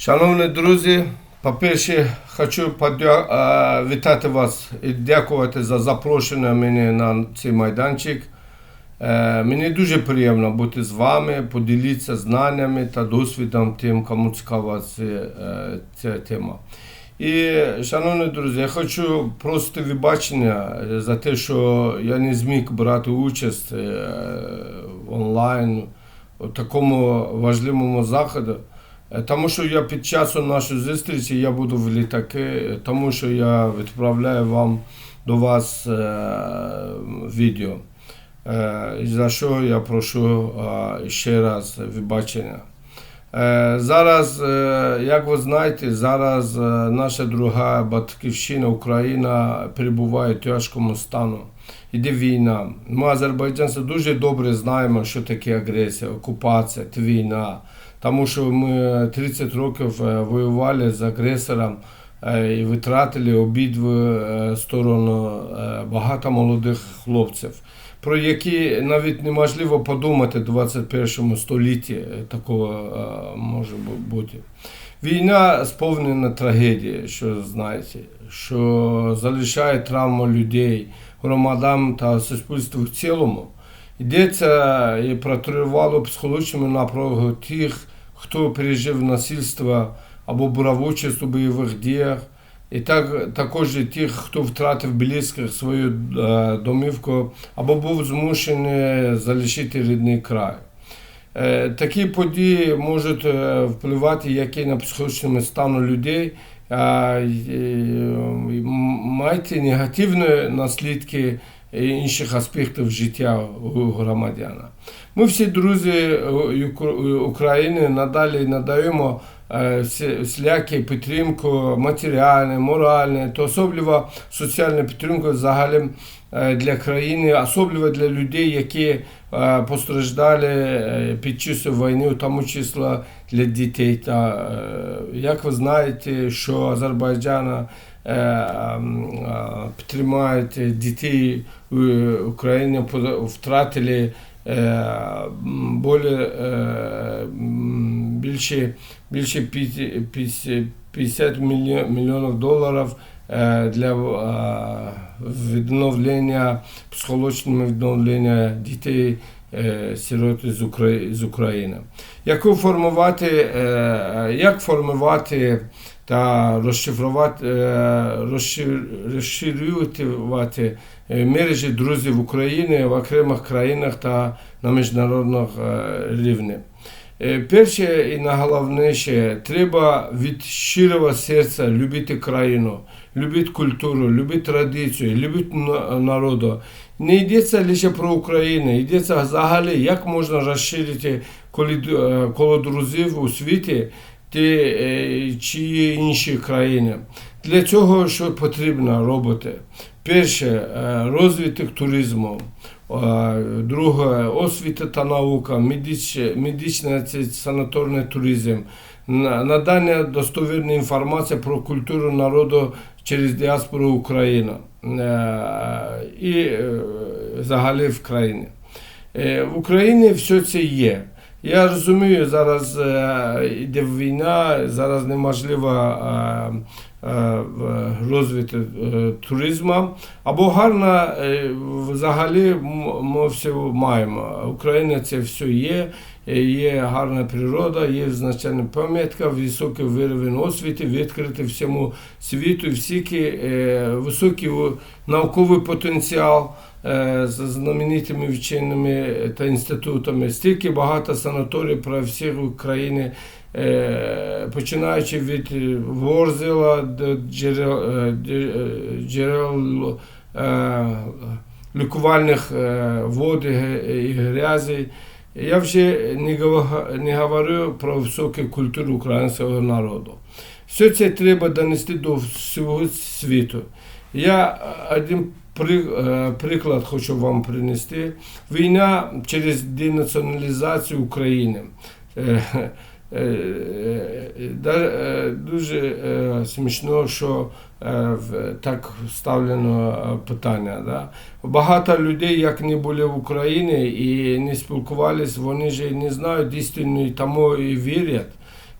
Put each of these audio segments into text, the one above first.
Шановні друзі, по-перше, хочу подя... е, вітати вас і дякувати за запрошення мене на цей майданчик. Е, Мені дуже приємно бути з вами, поділитися знаннями та досвідом тим, кому цікава е, ця тема. І, шановні друзі, я хочу просити вибачення за те, що я не зміг брати участь онлайн у такому важливому заході. Е, Тому що я під часом нашої зустрічі я буду в літаки, е, тому що я відправляю вам до вас е, відео. Е, за що я прошу е, ще раз вибачення. Е, Зараз, е, як ви знаєте, зараз е, наша друга батьківщина Україна перебуває в тяжкому стану. Іде війна. Ми, азербайджанці, дуже добре знаємо, що таке агресія, окупація, війна. Тому що ми 30 років воювали з агресором і витратили обидві сторони багато молодих хлопців, про які навіть неможливо подумати в 21 столітті е, такого е, може бути. Війна сповнена трагедії, що знаєте, що залишає травму людей, громадам та суспільству в цілому. Йдеться і про тривалу психологічну напругу тих, хто пережив насильство або брав участь у бойових діях, і так, також і тих, хто втратив близьких свою е, домівку або був змушений залишити рідний край. Е, Такі події можуть е, впливати як і на психологічний стану людей, мати негативні наслідки інших аспектів життя у громадяна. Ми всі друзі е, України надалі надаємо е, всілякі підтримку матеріальну, моральну, та особливо соціальну підтримку взагалі е, для країни, особливо для людей, які е, постраждали е, під час війни, в тому числі для дітей. Та, е, як ви знаєте, що Азербайджан е, м, е, підтримує дітей в втратили е, е, м, більше, більше п'яті- п'яті- 50 мільйонів доларів для відновлення, психологічного відновлення дітей сирот з Украї- з України. Яку формувати, як формувати та розшифрувати, е, розшир- розширювати е, мережі друзів України в окремих країнах та на міжнародних е, рівні. Перше і найголовніше, треба від щирого серця любити країну, любити культуру, любити традицію, любити народу. Не йдеться лише про Україну, йдеться взагалі, як можна розширити коло друзів у світі ті, е, чи інші країни. Для цього що потрібно робити? Перше, е, розвиток туризму. Е, Друге, освіта та наука, медичний санаторний туризм, надання достовірної інформації про культуру народу через діаспору України і взагалі в країні. В Україні все це є. Я розумію, зараз е, йде війна, зараз неможливо е, е, розвити е, туризму. Або гарно е, взагалі ми все маємо. Україна це все є. е, Є гарна природа, є значна пам'ятка, високий рівень освіти, відкритий всьому світу, е, високий науковий потенціал е, з знаменитими вченими та інститутами. Стільки багато санаторій про всі України, е, починаючи від е, Ворзела до джерел, е, дже- е, джерел е, лікувальних е, вод і г- грязі. Я вже не говорю про високу культуру українського народу. Все це треба донести до всього світу. Я е, один е, приклад хочу вам принести. Війна через денаціоналізацію України. Е, Дуже смішно, що так ставлено питання. Да? Багато людей, як не були в Україні і не спілкувалися, вони ж не знають істину, тому і вірять.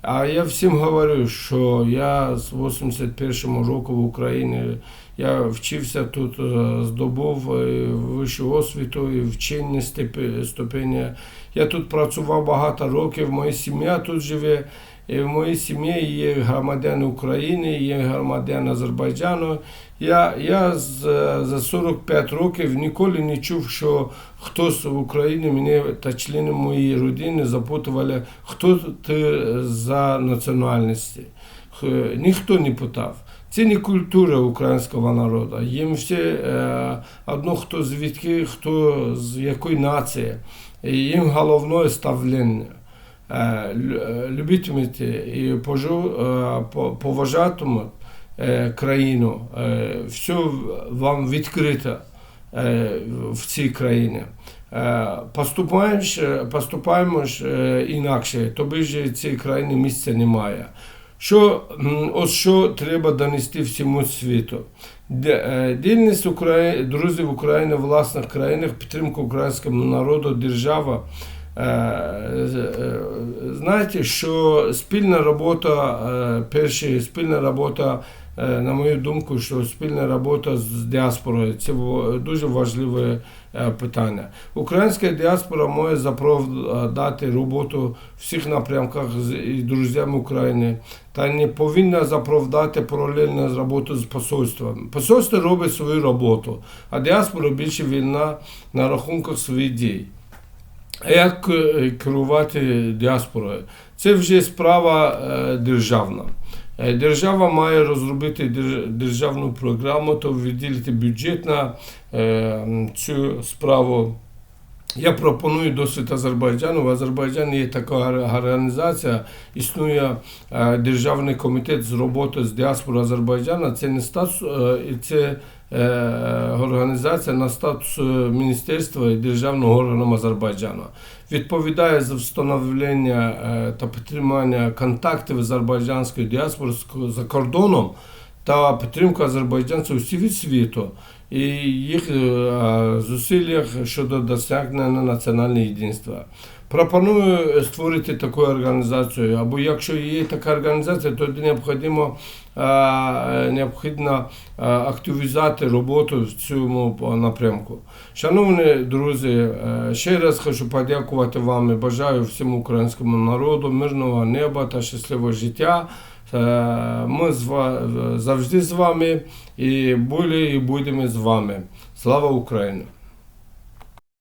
А я всім говорю, що я з 81 року в Україні я вчився тут, е, здобув е, вищу освіту і вчені ступені. Я тут працював багато років, моя сім'я тут живе. І в моїй сім'ї є громадяни України, є громадяни Азербайджану. Я, я за 45 років ніколи не чув, що хтось в Україні мене та члени моєї родини запитували, хто ти за національності. Ніхто не питав. Це не культура українського народу. Їм всі е, одно хто звідки, хто з якої нації. Їм головне ставлення. Е, е, любитимете і е, поважатимуть країну, все вам відкрито в цій країні. Е, Поступаємо інакше, тобі ж цій країні місця немає. Що, ось що треба донести всьому світу. Дільність Украї... друзів України власних країнах, підтримка українського народу, держава. Е, е, Знаєте, що спільна робота, е, перше, спільна робота, на мою думку, що спільна робота з діаспорою це дуже важливе питання. Українська діаспора може заправдати роботу в всіх напрямках з друзями України та не повинна заправдати паралельно роботу з посольством. Посольство робить свою роботу, а діаспора більше вільна на рахунках своїх дій. А як е, керувати діаспорою? Це вже справа е, державна. Е, Держава має розробити державну програму та виділити бюджет на цю справу. Я пропоную досвід Азербайджану. В Азербайджані є така організація, існує Державний комітет з роботи з діаспори Азербайджану. Це не статус, це організація на статус е, міністерства і державного органу Азербайджану. Відповідає за встановлення е, та підтримання контактів азербайджанської діаспори за кордоном та підтримку азербайджанців у світ світу і їх е, зусиллях щодо досягнення національного єдинства. Пропоную створити таку організацію, або якщо є така організація, то необхідно, е, необхідно е, активізувати роботу в цьому напрямку. Шановні друзі, е, ще раз хочу подякувати вам і бажаю всьому українському народу мирного неба та щасливого життя. Е, Ми завжди з вами і були і будемо з вами. Слава Україні!